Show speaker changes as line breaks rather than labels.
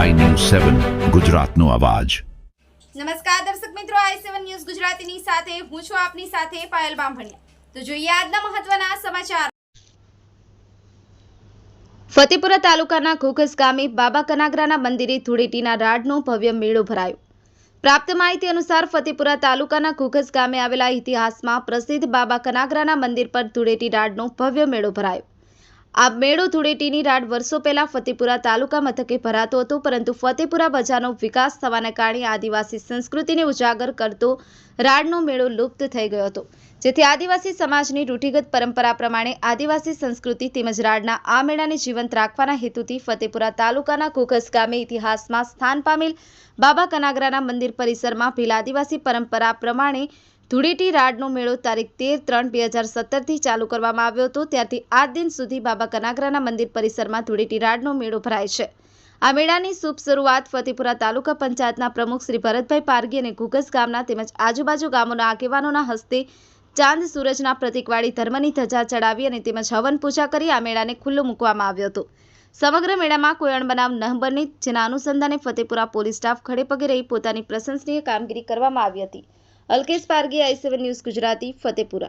સેવન, ગુજરાતનો અવાજ.
નમસ્કાર દર્શક મિત્રો, આઈ સેવન ન્યૂઝ ગુજરાતીની સાથે હું છું આપની સાથે પાયલ બામભણિયા. તો જોઈએ આજના મહત્વના સમાચાર. ફતેપુરા તાલુકાના ઘોઘસ ગામે બાબા કનાગરાના મંદિરે ધૂળેટીના રાડનો ભવ્ય મેળો ભરાયો. પ્રાપ્ત માહિતી અનુસાર ફતેપુરા તાલુકાના ઘોઘસ ગામે આવેલા ઇતિહાસમાં પ્રસિદ્ધ બાબા કનાગરાના મંદિર પર ધૂળેટી રાડનો ભવ્ય મેળો ભરાયો. આ મેળો ધૂળેટીની રાડ વર્ષો પહેલા ફતેપુરા તાલુકા મથકે ભરાતો હતો, પરંતુ ફતેપુરા બજારનો વિકાસ થવાના કારણે આદિવાસી સંસ્કૃતિને ઉજાગર કરતો રાડનો મેળો લુપ્ત થઈ ગયો હતો. જેથી આદિવાસી સમાજની રૂઢિગત પરંપરા પ્રમાણે આદિવાસી સંસ્કૃતિ તેમજ રાડના આ મેળાને જીવંત રાખવાના હેતુથી ફતેપુરા તાલુકાના કુકસ ગામે ઇતિહાસમાં સ્થાન પામેલ બાબા કનાગરાના મંદિર પરિસરમાં ભીલ આદિવાસી પરંપરા પ્રમાણે ધૂળેટી રાડનો મેળો તારીખ તેર ત્રણ બે હજાર સત્તરથી ચાલુ કરવામાં આવ્યો હતો. ત્યારથી આજ દિન સુધી બાબા કનાગરાના મંદિર પરિસરમાં ધૂળેટી રાડનો મેળો ભરાય છે. આ મેળાની શુભ શરૂઆત ફતેપુરા તાલુકા પંચાયતના પ્રમુખ શ્રી ભરતભાઈ પારગી અને ઘુગસ ગામના તેમજ આજુબાજુ ગામોના આગેવાનોના હસ્તે ચાંદ સૂરજના પ્રતિકવાળી ધર્મની ધજા ચડાવી અને તેમજ હવન પૂજા કરી આ મેળાને ખુલ્લો મૂકવામાં આવ્યો હતો. સમગ્ર મેળામાં કોઈ અણબનાવ ન બને જેના અનુસંધાને ફતેપુરા પોલીસ સ્ટાફ ખડેપગે રહી પોતાની પ્રશંસનીય કામગીરી કરવામાં આવી હતી. Alkesh Pargi I seven news Gujarati Fatepura.